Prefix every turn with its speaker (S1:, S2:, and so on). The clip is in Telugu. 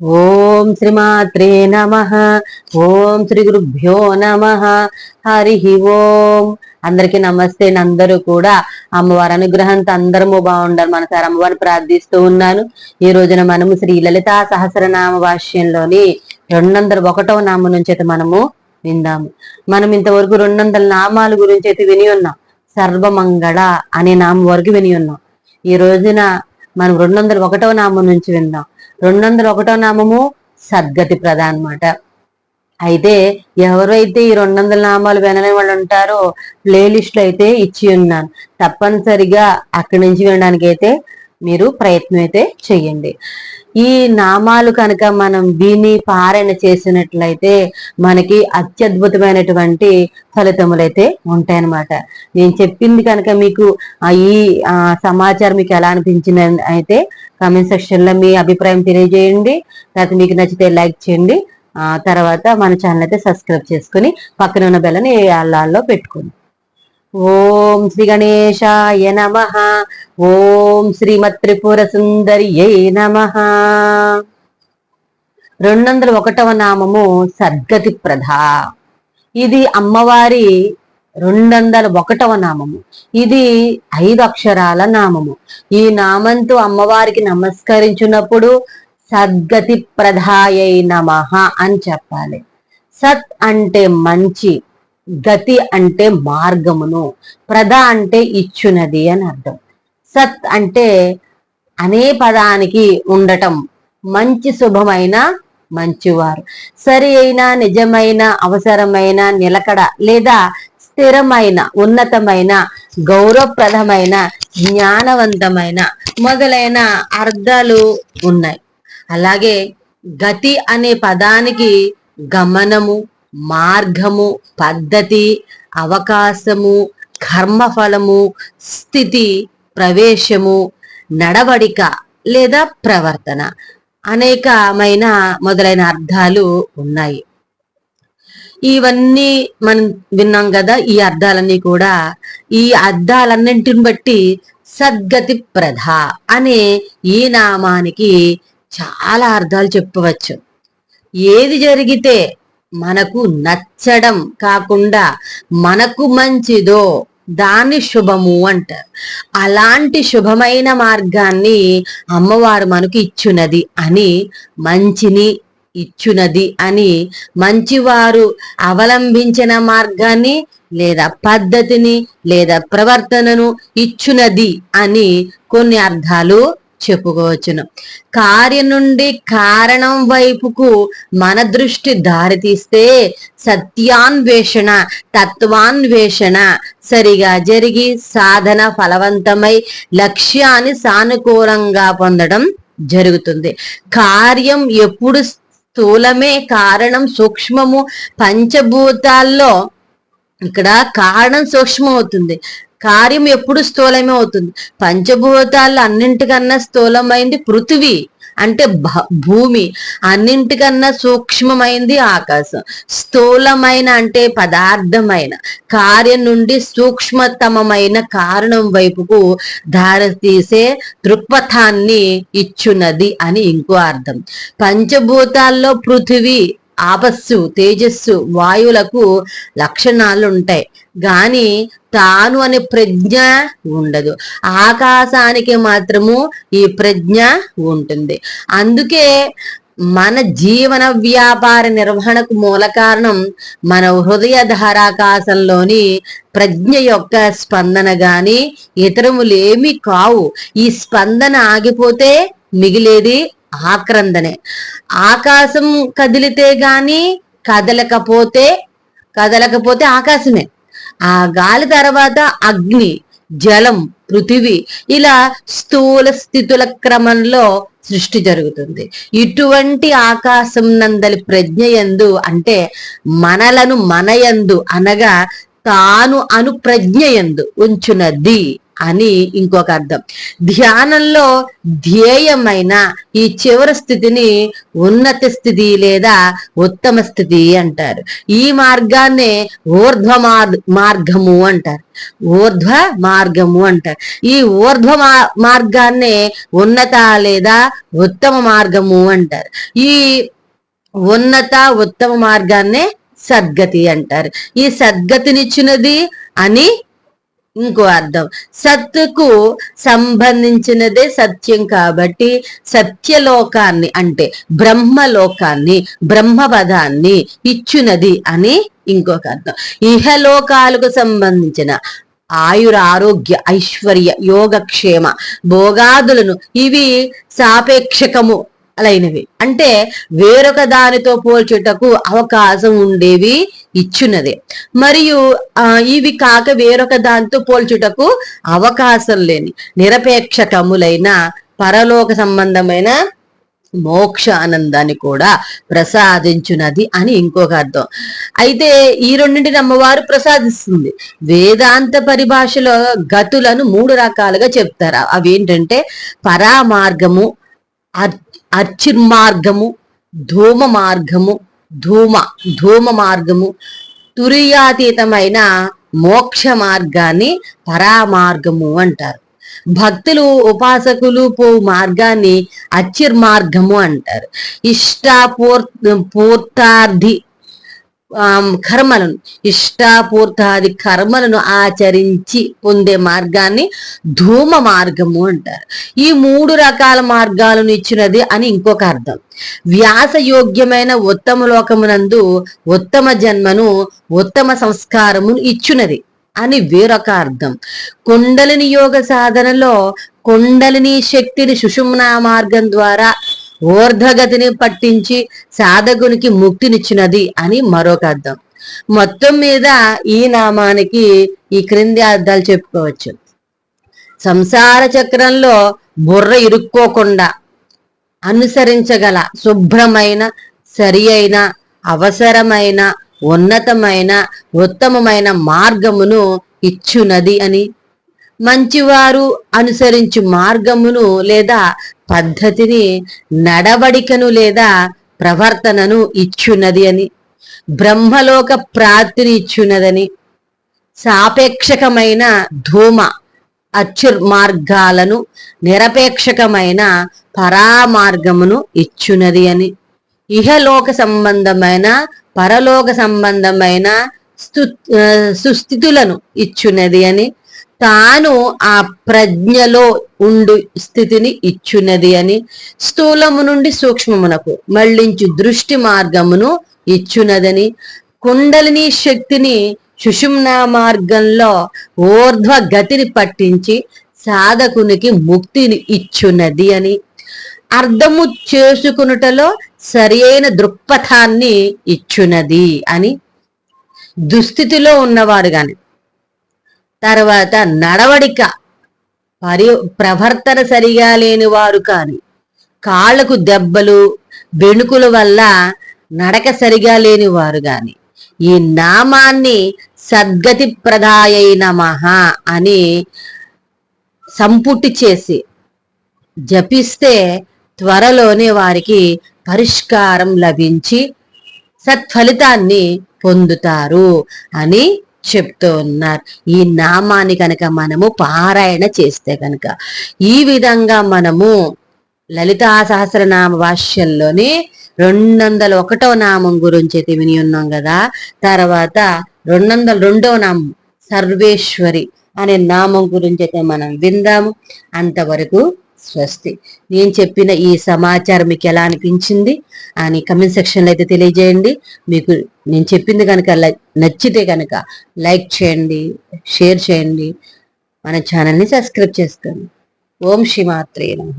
S1: ఓం శ్రీమాత్రే నమ. ఓం శ్రీ గురుభ్యో నమ. హరి ఓం. అందరికీ నమస్తే. అందరూ కూడా అమ్మవారి అనుగ్రహంతో అందరము బాగుండాలి మనసారి అమ్మవారిని ప్రార్థిస్తూ ఉన్నాను. ఈ రోజున మనము శ్రీ లలితా సహస్రనామ భాష్యంలోని రెండు వందల ఒకటవ నామం నుంచి అయితే మనము విందాము. మనం ఇంతవరకు రెండు వందల నామాల గురించి అయితే విని ఉన్నాం. సర్వమంగళ అనే నామం వరకు విని ఉన్నాం. ఈ రోజున మనం రెండు వందల ఒకటవ నామం నుంచి విందాం. రెండు వందల ఒకటో నామము సద్గతి ప్రధ అయితే ఎవరైతే ఈ రెండు వందల నామాలు వినని వాళ్ళు ఉంటారో ప్లేలిస్ట్ అయితే ఇచ్చి ఉన్నాను. తప్పనిసరిగా అక్కడి నుంచి వినడానికి అయితే మీరు ప్రయత్నం అయితే చెయ్యండి ఈ నామాలు కనుక మనం విని పారాయణ చేసినట్లయితే మనకి అత్యద్భుతమైనటువంటి ఫలితములు అయితే ఉంటాయన్నమాట. నేను చెప్పింది కనుక మీకు ఈ సమాచారం మీకు ఎలా అనిపించిన అయితే కామెంట్ సెక్షన్లో మీ అభిప్రాయం తెలియజేయండి. లేకపోతే మీకు నచ్చితే లైక్ చేయండి. తర్వాత మన ఛానల్ అయితే సబ్స్క్రైబ్ చేసుకుని పక్కన ఉన్న బెల్లని అల్లాల్లో పెట్టుకోండి. ఓం శ్రీ గణేశాయ నమ. ఓం శ్రీమత్ త్రిపుర సుందర్యై నమ. రెండు వందల ఒకటవ నామము సద్గతి ప్రధ ఇది అమ్మవారి రెండు వందల ఒకటవ నామము. ఇది ఐదు అక్షరాల నామము. ఈ నామంతో అమ్మవారికి నమస్కరించినప్పుడు సద్గతి ప్రధాయై నమః అని చెప్పాలి. సత్ అంటే మంచి గతి అంటే మార్గమును ప్రద అంటే ఇచ్చునది అని అర్థం. సత్ అంటే అనే పదానికి ఉండటం మంచి శుభమైన మంచివారు. సరి అయిన నిజమైన అవసరమైన నిలకడ లేదా స్థిరమైన ఉన్నతమైన గౌరవప్రదమైన జ్ఞానవంతమైన మొదలైన అర్థాలు ఉన్నాయి. అలాగే గతి అనే పదానికి గమనము మార్గము పద్ధతి అవకాశము కర్మఫలము స్థితి ప్రవేశము నడవడిక లేదా ప్రవర్తన అనేకమైన మొదలైన అర్థాలు ఉన్నాయి. ఇవన్నీ మనం విన్నాం కదా ఈ అర్థాలన్నీ కూడా. ఈ అర్థాలన్నింటిని బట్టి సద్గతి ప్రధ అనే ఈ నామానికి చాలా అర్థాలు చెప్పవచ్చు. ఏది జరిగితే మనకు నచ్చడం కాకుండా మనకు మంచిదో దాన్ని శుభము అంటారు. అలాంటి శుభమైన మార్గాన్ని అమ్మవారు మనకు ఇచ్చునది అని మంచిని ఇచ్చునది అని మంచివారు అవలంబించిన మార్గాన్ని లేదా పద్ధతిని లేదా ప్రవర్తనను ఇచ్చునది అని కొన్ని అర్థాలు చెప్పుకోవచ్చును. కార్యం నుండి కారణం వైపుకు మన దృష్టి దారితీస్తే సత్యాన్వేషణ తత్వాన్వేషణ సరిగా జరిగి సాధన ఫలవంతమై లక్ష్యాన్ని సానుకూలంగా పొందడం జరుగుతుంది. కార్యం ఎప్పుడు స్థూలమే కారణం సూక్ష్మము పంచభూతాల్లో ఇక్కడ కారణం సూక్ష్మం అవుతుంది కార్యం ఎప్పుడు స్థూలమే అవుతుంది పంచభూతాలు అన్నింటికన్నా స్థూలమైంది పృథివీ అంటే భ- భూమి. అన్నింటికన్నా సూక్ష్మమైంది ఆకాశం. స్థూలమైన అంటే పదార్థమైన. కార్యం నుండి సూక్ష్మతమమైన కారణం వైపుకు దారితీసే దృక్పథాన్ని ఇచ్చున్నది అని ఇంకో అర్థం. పంచభూతాల్లో పృథివీ ఆపస్సు తేజస్సు వాయువులకు లక్షణాలు ఉంటాయి గాని తాను అనే ప్రజ్ఞ ఉండదు. ఆకాశానికి మాత్రము ఈ ప్రజ్ఞ ఉంటుంది. అందుకే మన జీవన వ్యాపార నిర్వహణకు మూల కారణం మన హృదయ ధారాకాశంలోని ప్రజ్ఞ యొక్క స్పందన గాని ఇతరములేమి కావు. ఈ స్పందన ఆగిపోతే మిగిలేది ఆక్రందనే. ఆకాశం కదిలితే గాని కదలకపోతే కదలకపోతే ఆకాశమే. ఆ గాలి తర్వాత అగ్ని జలం పృథివీ ఇలా స్థూల స్థితుల క్రమంలో సృష్టి జరుగుతుంది. ఇటువంటి ఆకాశం నందలి ప్రజ్ఞ యందు అంటే మనలను మనయందు అనగా తాను అను ప్రజ్ఞ ఎందు ఉంచునది. అని ఇంకొక అర్థం. ధ్యానంలో ధ్యేయమైన ఈ చివరి స్థితిని ఉన్నత స్థితి లేదా ఉత్తమ స్థితి అంటారు. ఈ మార్గాన్నే ఊర్ధ్వ మార్గము అంటారు. ఊర్ధ్వ మార్గము అంటారు. ఈ ఊర్ధ్వ మార్గాన్నే ఉన్నత లేదా ఉత్తమ మార్గము అంటారు. ఈ ఉన్నత ఉత్తమ మార్గాన్నే సద్గతి అంటారు. ఈ సద్గతినిచ్చినది అని ఇంకో అర్థం. సత్తుకు సంబంధించినదే సత్యం కాబట్టి సత్యలోకాన్ని అంటే బ్రహ్మలోకాన్ని బ్రహ్మపదాన్ని ఇచ్చునది అని ఇంకొక అర్థం. ఇహలోకాలకు సంబంధించిన ఆయుర ఆరోగ్య ఐశ్వర్య యోగక్షేమ భోగాదులను ఇవి సాపేక్షకము అలైనవి. అంటే వేరొక దానితో పోల్చుటకు అవకాశం ఉండేవి ఇచ్చున్నది. మరియు ఇవి కాక వేరొక దానితో పోల్చుటకు అవకాశం లేని నిరపేక్షకములైన పరలోక సంబంధమైన మోక్ష ఆనందాన్ని కూడా ప్రసాదించున్నది అని ఇంకొక అర్థం. అయితే ఈ రెండింటిని అమ్మవారు ప్రసాదిస్తుంది. వేదాంత పరిభాషలో గతులను మూడు రకాలుగా చెప్తారు. అవి ఏంటంటే పరామార్గము అర్చిర్మార్గము ధూమ మార్గము ధూమ ధూమ మార్గము తురియాతీతమైన మోక్ష మార్గాన్ని పరామార్గము అంటారు. భక్తులు ఉపాసకులు పో మార్గాన్ని అచ్చిర్మార్గము అంటారు. ఇష్ట పూర్తార్థి కర్మలను ఇష్టాపూర్తాది కర్మలను ఆచరించి పొందే మార్గాన్ని ధూమ మార్గము అంటారు. ఈ మూడు రకాల మార్గాలను ఇచ్చినది అని ఇంకొక అర్థం. వ్యాస యోగ్యమైన ఉత్తమ లోకమునందు ఉత్తమ జన్మను ఉత్తమ సంస్కారమును ఇచ్చునది అని వేరొక అర్థం. కుండలిని యోగ సాధనలో కుండలిని శక్తిని సుషుమ్నా మార్గం ద్వారా ఊర్ధగతిని పట్టించి సాధకునికి ముక్తినిచ్చినది అని మరొక అర్థం. మొత్తం మీద ఈ నామానికి ఈ క్రింది అర్థాలు చెప్పుకోవచ్చు. సంసార చక్రంలో బుర్ర ఇరుక్కోకుండా అనుసరించగల శుభ్రమైన సరి అయిన అవసరమైన ఉన్నతమైన ఉత్తమమైన మార్గమును ఇచ్చునది అని మంచివారు అనుసరించు మార్గమును లేదా పద్ధతిని నడవడికను లేదా ప్రవర్తనను ఇచ్చున్నది అని బ్రహ్మలోక ప్రాప్తిని ఇచ్చున్నదని సాపేక్షకమైన ధూమ అచ్చుర్మార్గాలను నిరపేక్షకమైన పరామార్గమును ఇచ్చున్నది అని ఇహలోక సంబంధమైన పరలోక సంబంధమైన సుస్థితులను ఇచ్చున్నది అని తాను ఆ ప్రజ్ఞలో ఉండు స్థితిని ఇచ్చున్నది అని స్థూలము నుండి సూక్ష్మమునకు మళ్ళించు దృష్టి మార్గమును ఇచ్చున్నదని కుండలిని శక్తిని సుషుమ్నా మార్గంలో ఊర్ధ్వ గతిని పట్టించి సాధకునికి ముక్తిని ఇచ్చున్నది అని అర్థము చేసుకునుటలో సరి అయిన దృక్పథాన్ని ఇచ్చున్నది అని దుస్థితిలో ఉన్నవారు గాని తర్వాత నడవడిక. పరి ప్రవర్తన సరిగా లేని వారు కాని కాళ్ళకు దెబ్బలు బెణుకుల వల్ల నడక సరిగా లేని వారు గాని ఈ నామాన్ని సద్గతి ప్రదాయ మహా అని సంపుటి చేసి జపిస్తే త్వరలోనే వారికి పరిష్కారం లభించి సత్ఫలితాన్ని పొందుతారు అని చెప్తూ ఉన్నారు. ఈ నామాన్ని కనుక మనము పారాయణ చేస్తే కనుక ఈ విధంగా మనము లలితా సహస్రనామ భాష్యంలోని రెండు వందల ఒకటో నామం గురించి అయితే విని ఉన్నాం కదా. తర్వాత రెండు వందల రెండవ నామం సర్వేశ్వరి అనే నామం గురించి అయితే మనం విందాము. అంతవరకు స్వస్తి. నేను చెప్పిన ఈ సమాచారం మీకు ఎలా అనిపించింది అని కమెంట్ సెక్షన్లో అయితే తెలియజేయండి. మీకు నేను చెప్పింది కనుక నచ్చితే కనుక లైక్ చేయండి షేర్ చేయండి. మన ఛానల్ని సబ్స్క్రైబ్ చేసుకోండి. ఓం శ్రీ మాత్రే నమ.